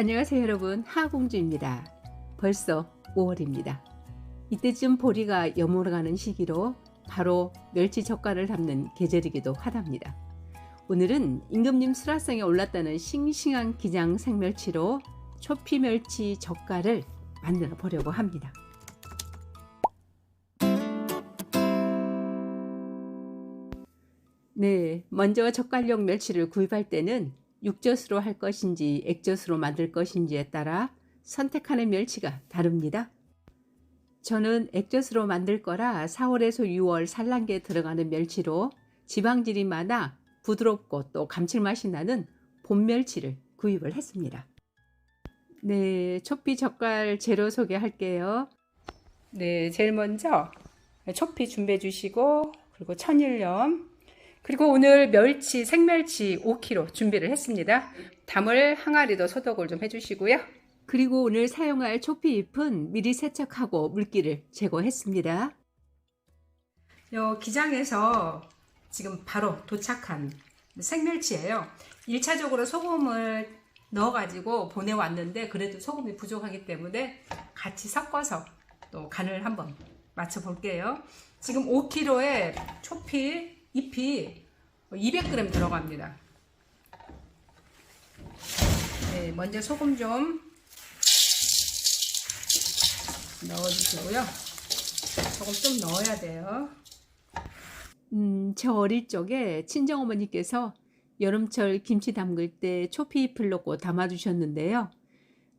안녕하세요 여러분 하공주입니다. 벌써 5월입니다. 이때쯤 보리가 여물어가는 시기로 바로 멸치 젓갈을 담는 계절이기도 하답니다. 오늘은 임금님 수라상에 올랐다는 싱싱한 기장 생멸치로 초피 멸치 젓갈을 만들어 보려고 합니다. 네, 먼저 젓갈용 멸치를 구입할 때는 육젓으로 할 것인지 액젓으로 만들 것인지에 따라 선택하는 멸치가 다릅니다. 저는 액젓으로 만들 거라 4월에서 6월 산란기에 들어가는 멸치로 지방질이 많아 부드럽고 또 감칠맛이 나는 봄 멸치를 구입을 했습니다. 네, 초피 젓갈 재료 소개할게요. 네, 제일 먼저 초피 준비해 주시고 그리고 천일염 그리고 오늘 멸치 생멸치 5kg 준비를 했습니다. 담을 항아리도 소독을 좀 해주시고요. 그리고 오늘 사용할 초피 잎은 미리 세척하고 물기를 제거했습니다. 요 기장에서 지금 바로 도착한 생멸치예요. 1차적으로 소금을 넣어가지고 보내왔는데 그래도 소금이 부족하기 때문에 같이 섞어서 또 간을 한번 맞춰볼게요. 지금 5kg에 초피 잎이 200g 들어갑니다. 네, 먼저 소금 좀 넣어주시고요. 조금 좀 넣어야 돼요. 음, 저 어릴 적에 친정어머니께서 여름철 김치 담글 때 초피잎을 넣고 담아주셨는데요.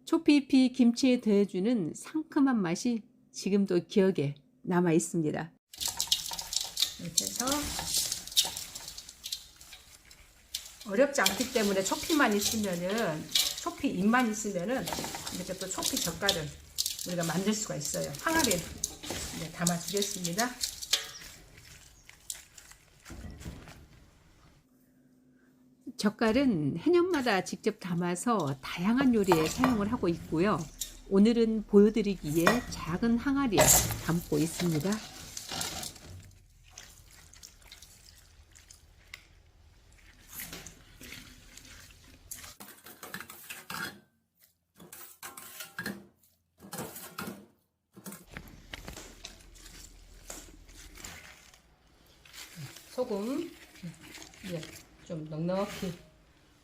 초피잎이 김치에 더해주는 상큼한 맛이 지금도 기억에 남아 있습니다. 이렇게 해서 어렵지 않기 때문에 초피만 있으면은 초피 잎만 있으면은 이렇게 또 초피 젓갈을 우리가 만들 수가 있어요. 항아리에 네, 담아주겠습니다. 젓갈은 해년마다 직접 담아서 다양한 요리에 사용을 하고 있고요. 오늘은 보여드리기에 작은 항아리에 담고 있습니다. 소금 예, 좀 넉넉히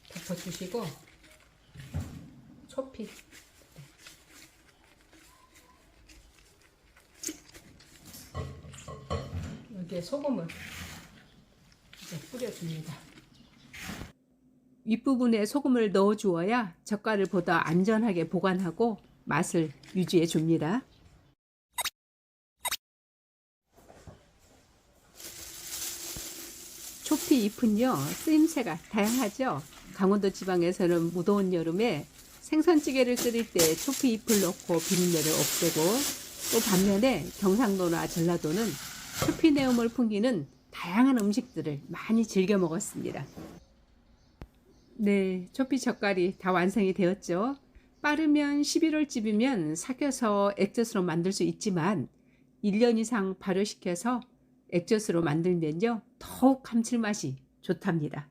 덮어주시고 초피 여기에 소금을 이제 뿌려줍니다. 윗부분에 소금을 넣어 주어야 젓갈을 보다 안전하게 보관하고 맛을 유지해 줍니다. 초피 잎은요 쓰임새가 다양하죠. 강원도 지방에서는 무더운 여름에 생선찌개를 끓일 때 초피 잎을 넣고 비린내를 없애고 또 반면에 경상도나 전라도는 초피 내음을 풍기는 다양한 음식들을 많이 즐겨 먹었습니다. 네, 초피 젓갈이 다 완성이 되었죠. 빠르면 11월쯤이면 삭혀서 액젓으로 만들 수 있지만 1년 이상 발효시켜서 액젓으로 만들면요 더욱 감칠맛이 좋답니다.